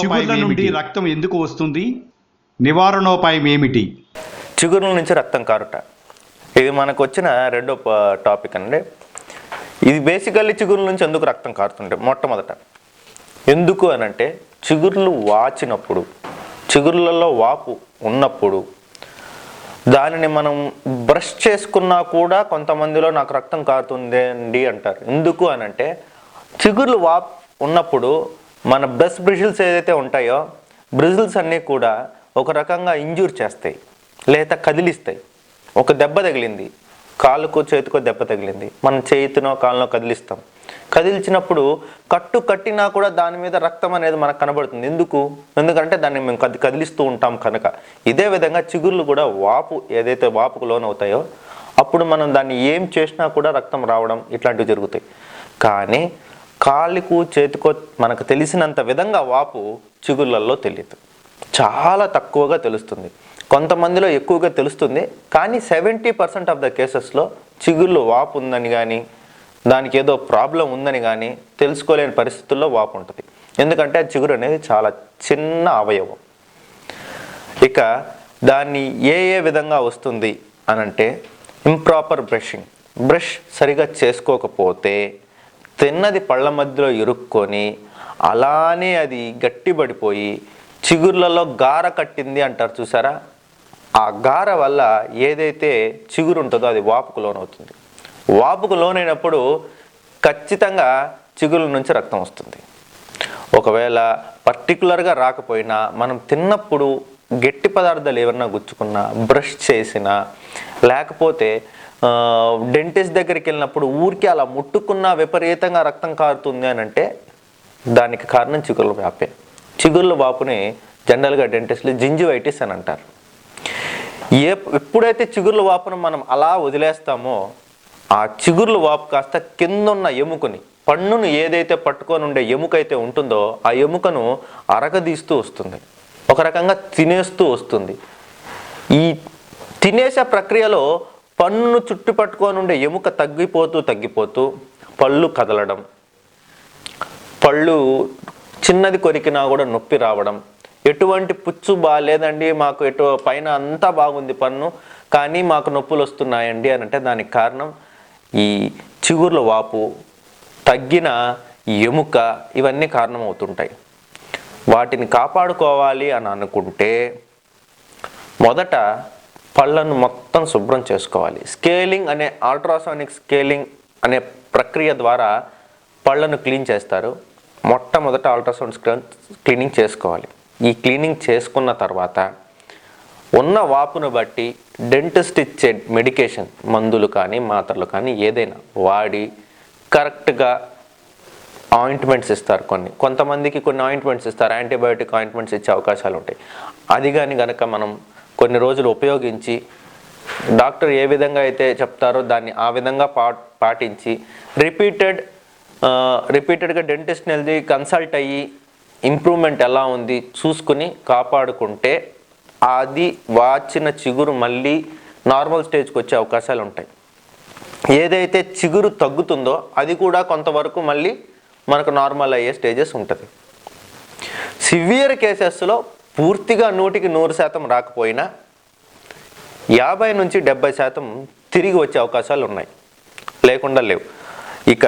చిగుర్ల నుండి రక్తం ఎందుకు వస్తుంది? నివారణోపాయం ఏమిటి చిగురుల నుంచి రక్తం కారుట. ఇది మనకు వచ్చిన రెండో టాపిక్ అండి. ఇది బేసికల్లీ చిగురుల నుంచి ఎందుకు రక్తం కారుతుంటే మొట్టమొదట ఎందుకు అని అంటే చిగుర్లు వాచినప్పుడు చిగుర్లలో వాపు ఉన్నప్పుడు దానిని మనం బ్రష్ చేసుకున్నా కూడా కొంతమందిలో నాకు రక్తం కారుతుంది అండి అంటారు. ఎందుకు అని అంటే చిగుర్లు వా ఉన్నప్పుడు మన బ్రెస్ బ్రిజిల్స్ ఏదైతే ఉంటాయో బ్రిజిల్స్ అన్నీ కూడా ఒక రకంగా ఇంజూర్ చేస్తాయి లేదా కదిలిస్తాయి. ఒక దెబ్బ తగిలింది కాలుకు చేతికో దెబ్బ తగిలింది మనం చేతినో కాలునో కదిలిస్తాం. కదిలిచినప్పుడు కట్టు కట్టినా కూడా దాని మీద రక్తం అనేది మనకు కనబడుతుంది. ఎందుకు? ఎందుకంటే దాన్ని మేము కది కదిలిస్తూ ఉంటాం కనుక. ఇదే విధంగా చిగుర్లు కూడా వాపు ఏదైతే వాపుకు లోనవుతాయో అప్పుడు మనం దాన్ని ఏం చేసినా కూడా రక్తం రావడం ఇట్లాంటివి జరుగుతాయి. కానీ కాలుకు చేతికో మనకు తెలిసినంత విధంగా వాపు చిగుళ్ళల్లో తెలియదు చాలా తక్కువగా తెలుస్తుంది. కొంతమందిలో ఎక్కువగా తెలుస్తుంది కానీ సెవెంటీ పర్సెంట్ ఆఫ్ ద కేసెస్లో చిగుళ్ళు వాపు ఉందని కానీ దానికి ఏదో ప్రాబ్లం ఉందని కానీ తెలుసుకోలేని పరిస్థితుల్లో వాపు ఉంటుంది. ఎందుకంటే ఆ చిగురు అనేది చాలా చిన్న అవయవం. ఇక దాన్ని ఏ ఏ విధంగా వస్తుంది అనంటే ఇంప్రాపర్ బ్రషింగ్ బ్రష్ సరిగా చేసుకోకపోతే తిన్నది పళ్ళ మధ్యలో ఇరుక్కొని అలానే అది గట్టిబడిపోయి చిగుర్లలో గార కట్టింది అంటారు చూసారా? ఆ గార వల్ల ఏదైతే చిగురు ఉంటుందో అది వాపుకు లోనవుతుంది. వాపుకు లోనైనప్పుడు ఖచ్చితంగా చిగురుల నుంచి రక్తం వస్తుంది. ఒకవేళ పర్టికులర్గా రాకపోయినా మనం తిన్నప్పుడు గట్టి పదార్థాలు ఏమన్నా గుచ్చుకున్నా బ్రష్ చేసినా లేకపోతే డెంటిస్ట్ దగ్గరికి వెళ్ళినప్పుడు ఊరికి అలా ముట్టుకున్నా విపరీతంగా రక్తం కారుతుంది అని అంటే దానికి కారణం చిగుర్ల వాపే చిగుర్ల వాపుని జనరల్గా డెంటిస్ట్లు జింజివైటిస్ అని అంటారు. ఏ ఎప్పుడైతే చిగుర్ల వాపును మనం అలా వదిలేస్తామో ఆ చిగుర్ల వాపు కాస్త కిందున్న ఎముకని పన్నును ఏదైతే పట్టుకొని ఉండే ఎముక అయితే ఉంటుందో ఆ ఎముకను అరగదీస్తూ వస్తుంది. ఒక రకంగా తినేస్తూ వస్తుంది. ఈ తినేసే ప్రక్రియలో పన్ను చుట్టు పట్టుకొని ఉండే ఎముక తగ్గిపోతూ తగ్గిపోతూ పళ్ళు కదలడం పళ్ళు చిన్నది కొరికినా కూడా నొప్పి రావడం. ఎటువంటి పుచ్చు బాగాలేదండి మాకు ఎటు పైన అంతా బాగుంది పన్ను కానీ మాకు నొప్పులు వస్తున్నాయండి అని అంటే దానికి కారణం ఈ చిగుర్ల వాపు తగ్గిన ఎముక ఇవన్నీ కారణమవుతుంటాయి. వాటిని కాపాడుకోవాలి అని అనుకుంటే మొదట పళ్ళను మొత్తం శుభ్రం చేసుకోవాలి. స్కేలింగ్ అనే అల్ట్రాసోనిక్ స్కేలింగ్ అనే ప్రక్రియ ద్వారా పళ్ళను క్లీన్ చేస్తారు. మొట్టమొదట అల్ట్రాసౌండ్ స్క్రీన్ క్లీనింగ్ చేసుకోవాలి. ఈ క్లీనింగ్ చేసుకున్న తర్వాత ఉన్న వాపును బట్టి డెంటిస్ట్ ఇచ్చే మెడికేషన్ మందులు కానీ మాత్రలు కానీ ఏదైనా వాడి కరెక్ట్గా ఆయింట్మెంట్స్ ఇస్తారు కొన్ని. కొంతమందికి కొన్ని ఆయింట్మెంట్స్ ఇస్తారు. యాంటీబయోటిక్ ఆయింట్మెంట్స్ ఇచ్చే అవకాశాలు ఉంటాయి. అది కానీ కనుక మనం కొన్ని రోజులు ఉపయోగించి డాక్టర్ ఏ విధంగా అయితే చెప్తారో దాన్ని ఆ విధంగా పా పాటించి రిపీటెడ్ రిపీటెడ్గా డెంటిస్ట్ని వెళ్ళి కన్సల్ట్ అయ్యి ఇంప్రూవ్మెంట్ ఎలా ఉంది చూసుకుని కాపాడుకుంటే అది వాచిన చిగురు మళ్ళీ నార్మల్ స్టేజ్కి వచ్చే అవకాశాలు ఉంటాయి. ఏదైతే చిగురు తగ్గుతుందో అది కూడా కొంతవరకు మళ్ళీ మనకు నార్మల్ అయ్యే స్టేజెస్ ఉంటుంది. సివియర్ కేసెస్లో పూర్తిగా నూటికి నూరు శాతం రాకపోయినా యాభై నుంచి డెబ్బై శాతం తిరిగి వచ్చే అవకాశాలు ఉన్నాయి. లేకుండా లేవు. ఇక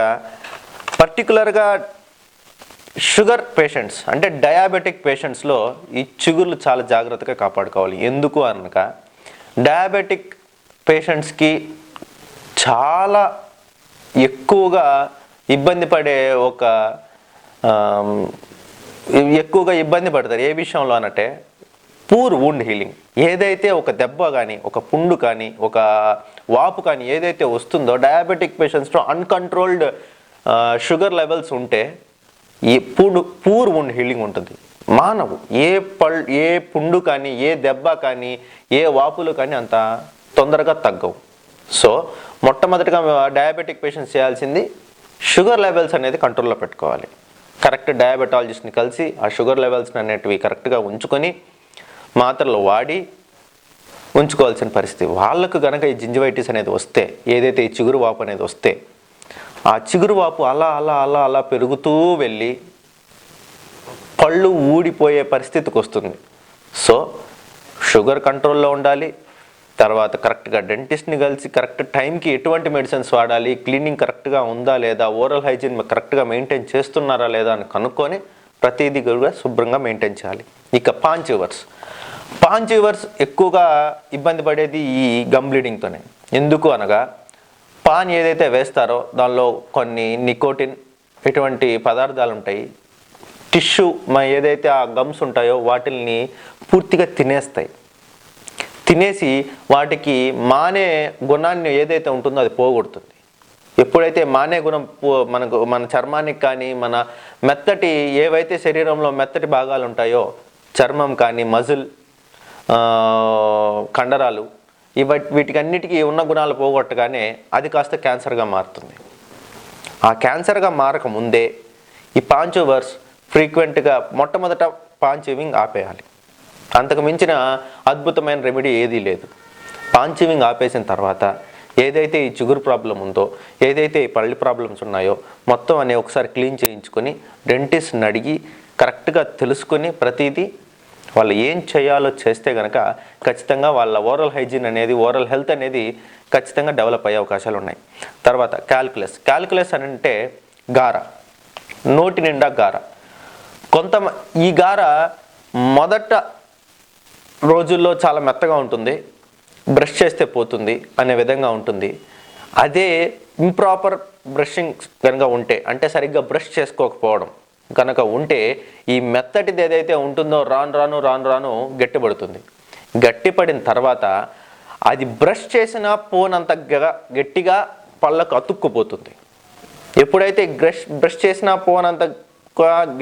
పర్టికులర్గా షుగర్ పేషెంట్స్ అంటే డయాబెటిక్ పేషెంట్స్లో ఈ చిగుర్లు చాలా జాగ్రత్తగా కాపాడుకోవాలి. ఎందుకు అనక డయాబెటిక్ పేషెంట్స్కి చాలా ఎక్కువగా ఇబ్బంది పడే ఒక ఎక్కువగా ఇబ్బంది పడతారు ఏ విషయంలో అనంటే పూర్ వూండ్ హీలింగ్ ఏదైతే ఒక దెబ్బ కానీ ఒక పుండు కానీ ఒక వాపు కానీ ఏదైతే వస్తుందో డయాబెటిక్ పేషెంట్స్లో అన్కంట్రోల్డ్ షుగర్ లెవెల్స్ ఉంటే ఈ పూడు పూర్ ఉండ్ హీలింగ్ ఉంటుంది. మానవు ఏ పల్ ఏ పుండు కానీ ఏ దెబ్బ కానీ ఏ వాపులు కానీ అంత తొందరగా తగ్గవు. సో మొట్టమొదటిగా డయాబెటిక్ పేషెంట్స్ చేయాల్సింది షుగర్ లెవెల్స్ అనేది కంట్రోల్లో పెట్టుకోవాలి. కరెక్ట్ డయాబెటాలజిస్ట్ని కలిసి ఆ షుగర్ లెవెల్స్ అనేటివి కరెక్ట్గా ఉంచుకొని మాత్రలు వాడి ఉంచుకోవాల్సిన పరిస్థితి. వాళ్ళకు కనుక ఈ జింజివైటిస్ అనేది వస్తే ఏదైతే ఈ చిగురు వాపు అనేది వస్తే ఆ చిగురు వాపు అలా అలా అలా అలా పెరుగుతూ వెళ్ళి పళ్ళు ఊడిపోయే పరిస్థితికి వస్తుంది. సో షుగర్ కంట్రోల్లో ఉండాలి తర్వాత కరెక్ట్గా డెంటిస్ట్ని కలిసి కరెక్ట్ టైంకి ఎటువంటి మెడిసిన్స్ వాడాలి? క్లీనింగ్ కరెక్ట్గా ఉందా లేదా? ఓరల్ హైజీన్ కరెక్ట్గా మెయింటైన్ చేస్తున్నారా లేదా అని కనుక్కొని ప్రతిదీ కూడా శుభ్రంగా మెయింటైన్ చేయాలి. ఇక పాంచివర్స్ పాంచివర్స్ ఎక్కువగా ఇబ్బంది పడేది ఈ గమ్ బ్లీడింగ్తోనే ఎందుకు అనగా పాన్ ఏదైతే వేస్తారో దానిలో కొన్ని నికోటిన్ ఇటువంటి పదార్థాలు ఉంటాయి. టిష్యూ మా ఏదైతే ఆ గమ్స్ ఉంటాయో వాటిల్ని పూర్తిగా తినేస్తాయి. తినేసి వాటికి మానే గుణాన్ని ఏదైతే ఉంటుందో అది పోగొడుతుంది. ఎప్పుడైతే మానే గుణం పో- మనకు మన చర్మానికి కానీ మన మెత్తటి ఏవైతే శరీరంలో మెత్తటి భాగాలు ఉంటాయో చర్మం కానీ మజిల్ కండరాలు ఇవ వీటికన్నిటికీ ఉన్న గుణాలు పోగొట్టగానే అది కాస్త క్యాన్సర్గా మారుతుంది. ఆ క్యాన్సర్గా మారక ముందే ఈ పాంచోవర్స్ ఫ్రీక్వెంట్గా మొట్టమొదట పాంచీవింగ్ ఆపేయాలి. అంతకు మించిన అద్భుతమైన రెమెడీ ఏదీ లేదు. పాంచీవింగ్ ఆపేసిన తర్వాత ఏదైతే ఈ చిగురు ప్రాబ్లం ఉందో ఏదైతే ఈ పళ్ళు ప్రాబ్లమ్స్ ఉన్నాయో మొత్తం అనే ఒకసారి క్లీన్ చేయించుకొని డెంటిస్ట్ని అడిగి కరెక్ట్గా తెలుసుకొని ప్రతిదీ వాళ్ళు ఏం చేయాలో చేస్తే కనుక ఖచ్చితంగా వాళ్ళ ఓరల్ హైజీన్ అనేది ఓరల్ హెల్త్ అనేది ఖచ్చితంగా డెవలప్ అయ్యే అవకాశాలు ఉన్నాయి. తర్వాత క్యాల్కులస్ క్యాల్కులస్ అని అంటే గార. నోటి నిండా గార. కొంత ఈ గార మొదట రోజుల్లో చాలా మెత్తగా ఉంటుంది బ్రష్ చేస్తే పోతుంది అనే విధంగా ఉంటుంది. అదే ఇంప్రాపర్ బ్రషింగ్ కనుక ఉంటే అంటే సరిగ్గా బ్రష్ చేసుకోకపోవడం కనుక ఉంటే ఈ మెత్తటిది ఏదైతే ఉంటుందో రాను రాను రాను రాను గట్టిపడుతుంది. గట్టిపడిన తర్వాత అది బ్రష్ చేసినా పోనంత గట్టిగా పళ్ళకు అతుక్కుపోతుంది. ఎప్పుడైతే బ్రష్ బ్రష్ చేసినా పోనంత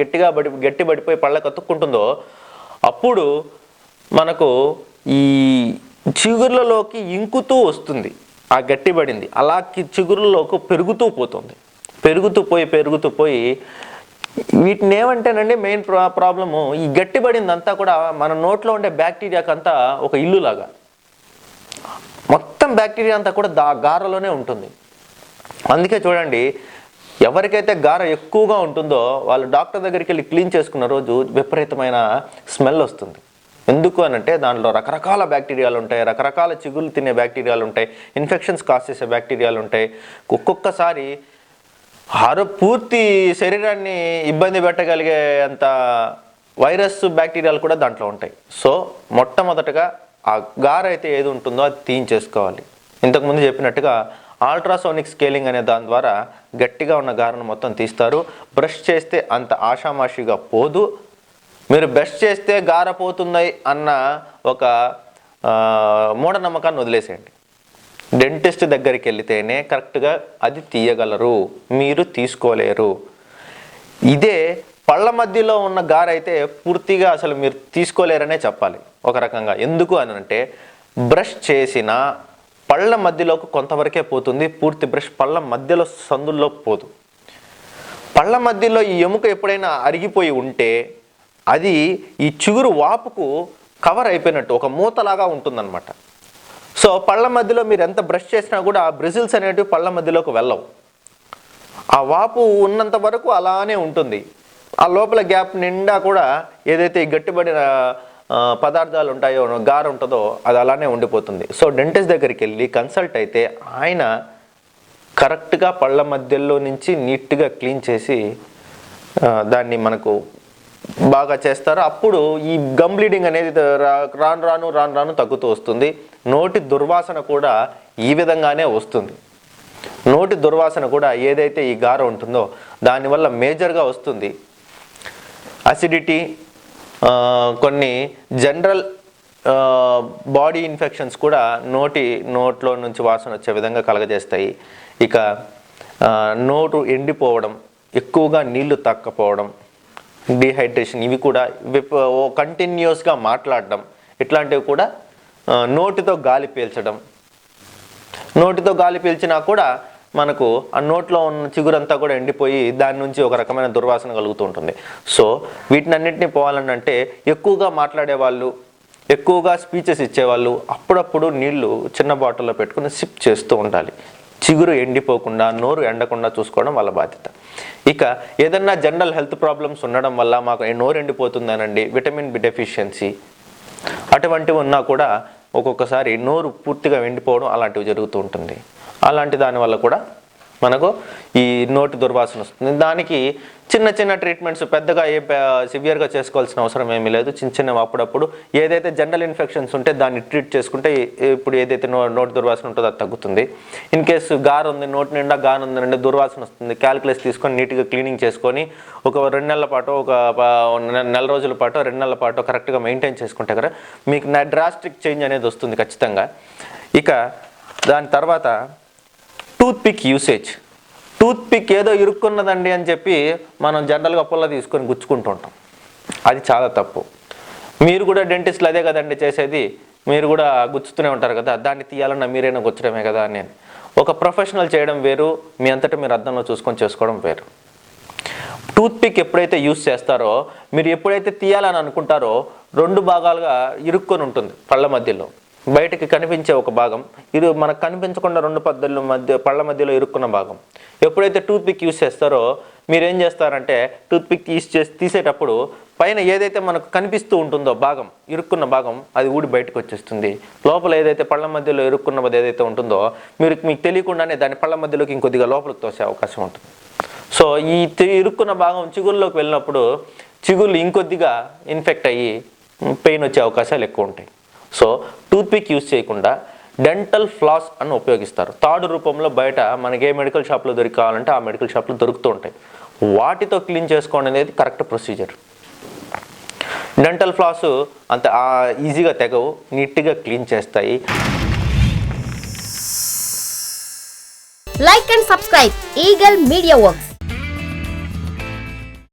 గట్టిగా పడి గట్టి పడిపోయి పళ్ళకు అతుక్కుంటుందో అప్పుడు మనకు ఈ చిగుర్లలోకి ఇంకుతూ వస్తుంది. ఆ గట్టిపడింది అలా చిగురులోకి పెరుగుతూ పోతుంది. పెరుగుతూ పోయి పెరుగుతూ పోయి వీటిని ఏమంటేనండి మెయిన్ ప్రా ప్రాబ్లము ఈ గట్టిపడిందంతా కూడా మన నోట్లో ఉండే బ్యాక్టీరియాకంతా ఒక ఇల్లులాగా. మొత్తం బ్యాక్టీరియా అంతా కూడా దా గారలోనే ఉంటుంది. అందుకే చూడండి ఎవరికైతే గార ఎక్కువగా ఉంటుందో వాళ్ళు డాక్టర్ దగ్గరికి వెళ్ళి క్లీన్ చేసుకున్న రోజు విపరీతమైన స్మెల్ వస్తుంది. ఎందుకు అని అంటే దాంట్లో రకరకాల బ్యాక్టీరియాలు ఉంటాయి రకరకాల చిగులు తినే బ్యాక్టీరియాలు ఉంటాయి ఇన్ఫెక్షన్స్ కాస్ చేసే బ్యాక్టీరియాలు ఉంటాయి. ఒక్కొక్కసారి ఆరో పూర్తి శరీరాన్ని ఇబ్బంది పెట్టగలిగే అంత వైరస్ బ్యాక్టీరియాలు కూడా దాంట్లో ఉంటాయి. సో మొట్టమొదటగా ఆ గార అయితే ఏది ఉంటుందో అది తీయించేసుకోవాలి. ఇంతకుముందు చెప్పినట్టుగా అల్ట్రాసోనిక్ స్కేలింగ్ అనే దాని ద్వారా గట్టిగా ఉన్న గారను మొత్తం తీస్తారు. బ్రష్ చేస్తే అంత ఆషామాషిగా పోదు. మీరు బ్రష్ చేస్తే గారపోతుంది అన్న ఒక మూఢనమ్మకాన్ని వదిలేసేయండి. డెంటిస్ట్ దగ్గరికి వెళితేనే కరెక్ట్గా అది తీయగలరు మీరు తీసుకోలేరు. ఇదే పళ్ళ మధ్యలో ఉన్న గార అయితే పూర్తిగా అసలు మీరు తీసుకోలేరనే చెప్పాలి. ఒక రకంగా ఎందుకు అని అంటే బ్రష్ చేసిన పళ్ళ మధ్యలోకి కొంతవరకే పోతుంది పూర్తి బ్రష్ పళ్ళ మధ్యలో సందుల్లో పోదు. పళ్ళ మధ్యలో ఈ ఎముక ఎప్పుడైనా అరిగిపోయి ఉంటే అది ఈ చిగురు వాపుకు కవర్ అయిపోయినట్టు ఒక మూతలాగా ఉంటుందన్నమాట. సో పళ్ళ మధ్యలో మీరు ఎంత బ్రష్ చేసినా కూడా ఆ బ్రిజిల్స్ అనేటివి పళ్ళ మధ్యలోకి వెళ్ళవు. ఆ వాపు ఉన్నంత వరకు అలానే ఉంటుంది. ఆ లోపల గ్యాప్ నిండా కూడా ఏదైతే గట్టిబడిన పదార్థాలు ఉంటాయో గారు ఉంటుందో అది అలానే ఉండిపోతుంది. సో డెంటిస్ట్ దగ్గరికి వెళ్ళి కన్సల్ట్ అయితే ఆయన కరెక్ట్గా పళ్ళ మధ్యలో నుంచి నీట్గా క్లీన్ చేసి దాన్ని మనకు బాగా చేస్తారు. అప్పుడు ఈ గమ్ బ్లీడింగ్ అనేది రా- రాను రాను రాను రాను తగ్గుతూ వస్తుంది. నోటి దుర్వాసన కూడా ఈ విధంగానే వస్తుంది. నోటి దుర్వాసన కూడా ఏదైతే ఈ గార ఉంటుందో దానివల్ల మేజర్గా వస్తుంది. అసిడిటీ కొన్ని జనరల్ బాడీ ఇన్ఫెక్షన్స్ కూడా నోటి నోట్లో నుంచి వాసన వచ్చే విధంగా కలగజేస్తాయి. ఇక నోటు ఎండిపోవడం ఎక్కువగా నీళ్ళు తక్కపోవడం డిహైడ్రేషన్ ఇవి కూడా ఓ కంటిన్యూస్గా మాట్లాడడం. ఇట్లాంటివి కూడా నోటితో గాలి పీల్చడం. నోటితో గాలి పీల్చినా కూడా మనకు ఆ నోట్లో ఉన్న చిగురంతా కూడా ఎండిపోయి దాని నుంచి ఒక రకమైన దుర్వాసన కలుగుతూ ఉంటుంది. సో వీటినన్నింటినీ పోవాలంటే ఎక్కువగా మాట్లాడే వాళ్ళు ఎక్కువగా స్పీచెస్ ఇచ్చేవాళ్ళు అప్పుడప్పుడు నీళ్ళు చిన్న బాటిల్లో పెట్టుకుని సిప్ చేస్తూ ఉండాలి. చిగురు ఎండిపోకుండా నోరు ఎండకుండా చూసుకోవడం వాళ్ళ బాధ్యత. ఇక ఏదన్నా జనరల్ హెల్త్ ప్రాబ్లమ్స్ ఉండడం వల్ల మాకు నోరు ఎండిపోతుందనండి విటమిన్ బి డెఫిషియన్సీ. అటువంటివి ఉన్నా కూడా ఒక్కొక్కసారి నోరు పూర్తిగా ఎండిపోవడం అలాంటివి జరుగుతూ ఉంటుంది. అలాంటి దానివల్ల కూడా మనకు ఈ నోటి దుర్వాసన వస్తుంది. దానికి చిన్న చిన్న ట్రీట్మెంట్స్ పెద్దగా ఏ సివియర్గా చేసుకోవాల్సిన అవసరం ఏమీ లేదు. చిన్న చిన్న అప్పుడప్పుడు ఏదైతే జనరల్ ఇన్ఫెక్షన్స్ ఉంటే దాన్ని ట్రీట్ చేసుకుంటే ఇప్పుడు ఏదైతే నో నోటి దుర్వాసన ఉంటుందో అది తగ్గుతుంది. ఇన్ కేసు గారు ఉంది నోటి నిండా గారు ఉంది నిండా దుర్వాసన వస్తుంది క్యాల్కులేస్ తీసుకొని నీట్గా క్లీనింగ్ చేసుకొని ఒక రెండు నెలల పాటు ఒక నెల రోజుల పాటు రెండు నెలల పాటు కరెక్ట్గా మెయింటైన్ చేసుకుంటే కదా మీకు డ్రాస్టిక్ చేంజ్ అనేది వస్తుంది ఖచ్చితంగా. ఇక దాని తర్వాత tooth pick usage. Tooth pick ఏదో ఇరుక్కున్నదండి అని చెప్పి మనం జనరల్గా పుల్ల తీసుకొని గుచ్చుకుంటూ ఉంటాం అది చాలా తప్పు. మీరు కూడా డెంటిస్ట్లు అదే కదండి చేసేది. మీరు కూడా గుచ్చుతూనే ఉంటారు కదా దాన్ని తీయాలన్నా మీరైనా గుచ్చడమే కదా అని. ఒక ప్రొఫెషనల్ చేయడం వేరు మీ అంతటా మీరు అర్థంలో చూసుకొని చేసుకోవడం వేరు. టూత్ పిక్ ఎప్పుడైతే యూస్ చేస్తారో మీరు ఎప్పుడైతే తీయాలని అనుకుంటారో రెండు భాగాలుగా ఇరుక్కొని ఉంటుంది పళ్ళ మధ్యలో. బయటకి కనిపించే ఒక భాగం. ఇది మనకు కనిపించకుండా రెండు పద్ధతుల మధ్య పళ్ళ మధ్యలో ఇరుక్కున్న భాగం. ఎప్పుడైతే టూత్ పిక్ యూస్ చేస్తారో మీరు ఏం చేస్తారంటే టూత్ పిక్ తీసి చేసి తీసేటప్పుడు పైన ఏదైతే మనకు కనిపిస్తూ ఉంటుందో భాగం ఇరుక్కున్న భాగం అది ఊడి బయటకు వచ్చేస్తుంది. లోపల ఏదైతే పళ్ళ మధ్యలో ఇరుక్కున్నది ఏదైతే ఉంటుందో మీరు మీకు తెలియకుండానే దాని పళ్ళ మధ్యలోకి ఇంకొద్దిగా లోపలికి తోసే అవకాశం ఉంటుంది. సో ఈ తి- ఇరుక్కున్న భాగం చిగుల్లోకి వెళ్ళినప్పుడు చిగుళ్ళు ఇంకొద్దిగా ఇన్ఫెక్ట్ అయ్యి పెయిన్ వచ్చే అవకాశాలు ఎక్కువ ఉంటాయి. సో టూత్పిక్ యూజ్ యూస్ చేయకుండా డెంటల్ ఫ్లాస్ అని ఉపయోగిస్తారు. తాడు రూపంలో బయట మనకి ఏ మెడికల్ షాప్లో దొరికాలంటే ఆ మెడికల్ షాప్లో దొరుకుతూ ఉంటాయి. వాటితో క్లీన్ చేసుకోవడం అనేది కరెక్ట్ ప్రొసీజర్. డెంటల్ ఫ్లాస్ అంత ఈజీగా తెగవు నీట్గా క్లీన్ చేస్తాయి. Like and subscribe Eagle Media Works